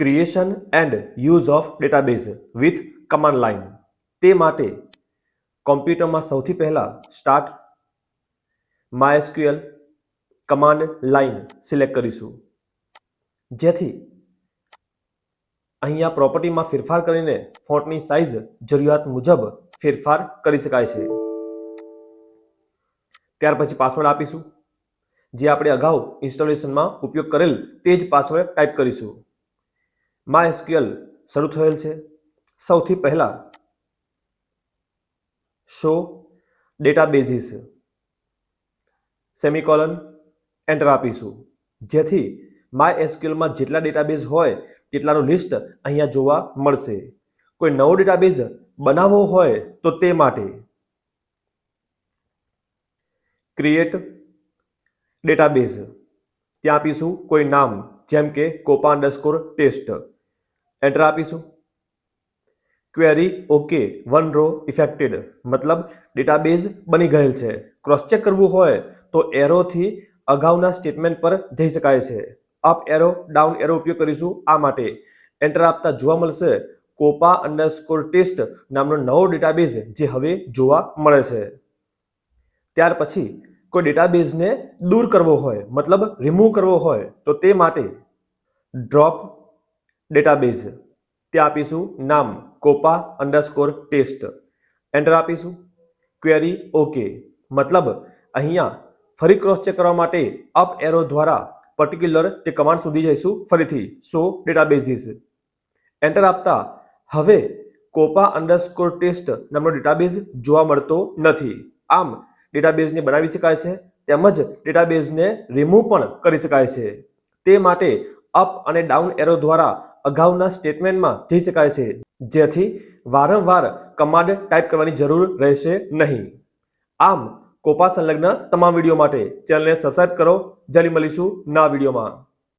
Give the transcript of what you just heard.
Creation and use of database with command line તે માટે કોમ્પ્યુટરમાં સૌથી પહેલાં start MySQL command line select કરીશું. જેથી અહીંયા પ્રોપર્ટીમાં ફેરફાર કરીને ફોન્ટની સાઇઝ જરૂરિયાત મુજબ ફેરફાર કરી શકાય છે. ત્યાર પછી પાસવર્ડ આપીશું. જે આપણે અગાઉ ઇન્સ્ટોલેશનમાં ઉપયોગ કરેલ તે જ પાસવર્ડ ટાઈપ કરીશું. MySQL શરૂ થયેલ છે. સૌથી પહેલા શો ડેટાબેઝિસ સેમિકોલન એન્ટર આપીશું. જેથી MySQL માં જેટલા ડેટાબેઝ હોય તેટલાનું લિસ્ટ અહીંયા જોવા મળશે. કોઈ નવો ડેટાબેઝ બનાવવો હોય તો તે માટે ક્રિએટ ડેટાબેઝ ત્યાં આપીશું કોઈ નામ જેમ કે કોપા અંડરસ્કોર ટેસ્ટ એન્ટર આપીશું. Query okay one row affected મતલબ ડેટાબેઝ બની ગયેલ છે. ક્રોસ ચેક કરવું હોય તો એરોથી અગાઉના સ્ટેટમેન્ટ પર જઈ શકાય છે. અપ એરો ડાઉન એરો ઉપયોગ કરીશું આ માટે. એન્ટર આપતા જોવા મળશે કોપા અંડરસ્કોર ટેસ્ટ નામનો નવો ડેટાબેઝ જે હવે જોવા મળે છે. ત્યાર પછી કોઈ ડેટાબેઝને દૂર કરવો હોય, મતલબ રિમૂવ કરવો હોય, તો તે માટે ડ્રોપ ડેટાબેઝ ત્યાં આપીશું નામ કોપા અંડરસ્કોર ટેસ્ટ એન્ટર આપીશું. ક્વેરી ઓકે મતલબ, અહીંયા ફરી ક્રોસ ચેક કરવા માટે અપ એરો દ્વારા પર્ટિક્યુલર તે કમાન્ડ સુધી જઈશું ફરીથી. સો ડેટાબેઝીસ એન્ટર આપતા હવે કોપા અંડરસ્કોર ટેસ્ટ નામનો ડેટાબેઝ જોવા મળતો નથી. આમ ડેટાબેઝને બનાવી શકાય છે, તેમજ ડેટાબેઝને રિમૂવ પણ કરી શકાય છે. તે માટે અપ અને ડાઉન એરો દ્વારા અગાઉના સ્ટેટમેન્ટમાં જઈ શકાય છે, જેથી વારંવાર કમાન્ડ ટાઈપ કરવાની જરૂર રહેશે નહીં. આમ, કોપા સંલગ્ન તમામ વીડિયો માટે ચેનલને સબસ્ક્રાઇબ કરો. જલ્દી મળીશું ના વિડીયોમાં.